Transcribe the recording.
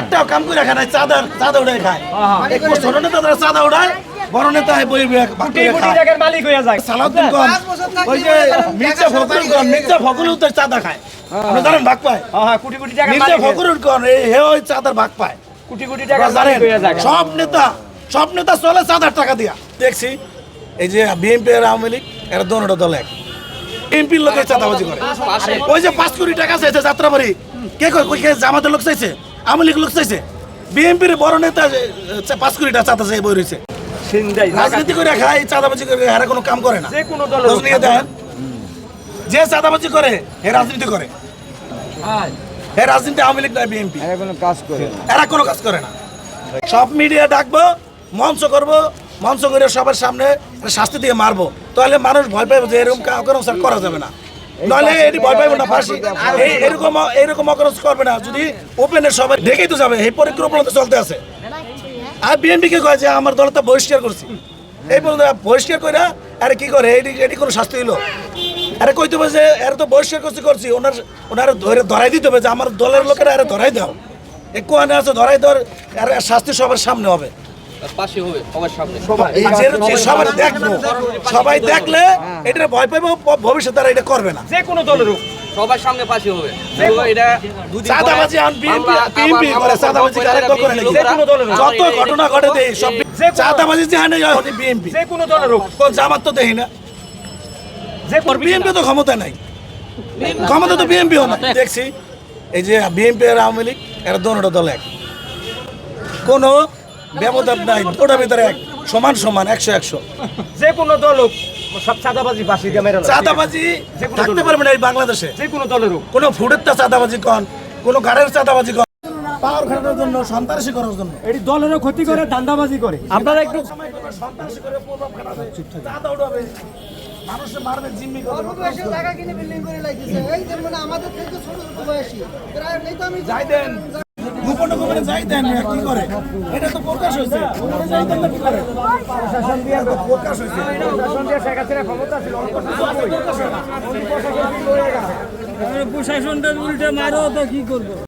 একটাও কাম করে খায় না চাঁদা চাঁদা উড়ায় খায়। ছোট নেতা তারা চাঁদা উড়ায় বড় নেতা বই মালিক হয়ে যায়। সালাউদ্দিন কোন ওই যে মির্জা ফখরুল কোন মির্জা ফখরুল তো চাঁদা খায়। আপনি জানেন ভাগ পায়? হ্যাঁ হ্যাঁ কোটি কোটি টাকার মির্জা মালিক ফখরুল কোন এই হে ওই চাঁদার ভাগ পায়। কোটি কোটি টাকার জানেন সব নেতা সব নেতা চলে চাঁদার টাকা দিয়া। দেখছি এই যে বিএনপি আর আওয়ামী লীগ এরা দোনোটা দল এক। বিএনপির লোকের চাঁদাবাজি করে। ওই যে পাঁচ কোটি টাকা চাইছে যাত্রাবাড়ি। কে কয় কই কে জামাতের লোক চাইছে? আওয়ামী লীগ লোক চাইছে। বিএনপির বড় নেতা পাঁচ কোটি টাকা চাঁদা চাই বই রয়েছে। রাজনীতি করে খায় চাঁদাবাজি করে কোনো কাম করে না। যে কোনো দেখেন। যে চাঁদাবাজি করে হে রাজনীতি করে। হে রাজনীতি আওয়ামী লীগ নয় বিএনপি। কোনো কাজ করে এরা কোনো কাজ করে না। সব মিডিয়া ডাকবো মঞ্চ করব মঞ্চ করে সবার সামনে শাস্তি দিয়ে মারবো। তাহলে মানুষ ভয় পাইবে যে এরকম স্যার করা যাবে না। নইলে এটি ভয় পাইবো না, ফাঁসি। এই এরকম এরকম অকরণ করবে না। যদি ওপেনে সবাই দেখেই তো যাবে, এই পরিকল্পনা তো চলতে আছে। আর বিএনপি কে কয় যে, আমার দল তো বহিষ্কার করছি। এই পর্যন্ত বহিষ্কার করে আরে কি করে? এটি এটি কোনো শাস্তি হইল? আরে কইতে হবে যে এর তো বহিষ্কার করছি করছি। ওনার ওনার ধরে ধরাই দিতে হবে যে, আমার দলের লোকেরা আরে ধরাই দাও। একটু আনে আছে, ধরাই ধর আর শাস্তি সবার সামনে হবে। পাশে হবে সবার সামনে। এই যে যে সবাই দেখব। সবাই দেখলে এটা ভয় ভবিষ্যতে তারা এটা করবে না। যে কোনো দলের হোক। সবার সামনে পাশে হবে। তো এটা দুদিন আন বিএনপি বিএনপি করে আমরা চাঁদাবাজি বলব করে নাকি? যে কোনো দলের হোক। যত ঘটনা ঘটে দেই সব যে কোনো- চাঁদাবাজি হয় বিএনপি। যে কোনো দলের হোক। কোন জামাত তো দেখি না। যে বিএনপি তো ক্ষমতা নাই। ক্ষমতা তো বিএনপিও না। দেখছি এই যে বিএনপি আর আওয়ামী লীগ এরা দোনোটা দল এক। কোনো ব্যবধান নাই ওটার ভিতরে এক সমান সমান একশো একশো। যে কোনো দল হোক সব চাঁদাবাজি বাসি দিয়ে চাঁদাবাজি থাকতে। পারবে না এই বাংলাদেশে। যে কোনো দলের হোক। কোনো ফুডের তা চাঁদাবাজি কন কোনো গাড়ির চাঁদাবাজি কন। পাওয়ার খাটানোর জন্য সন্ত্রাসী করার জন্য। এটি দলেরও ক্ষতি করে ধান্দাবাজি করে। আপনারা একটু সন্ত্রাসী করে প্রভাব খাটাবে চাঁদা উঠাবে মানুষে মারবে জিম্মি করবে। জায়গা কিনে বিল্ডিং করে লাগিয়েছে এই যে মানে আমাদের থেকে ছোট ছোট বয়সী। প্রায় এই তো আমি যাই দেন। গোপনে যাই দেন না কি করে? এটা তো প্রকাশ হয়েছে। ওখানে যাই দেন না কি করে? এটা তো প্রকাশ হয়েছে। ক্ষমতা ছিল প্রশাসনটা উল্টে মারো তো কি করব?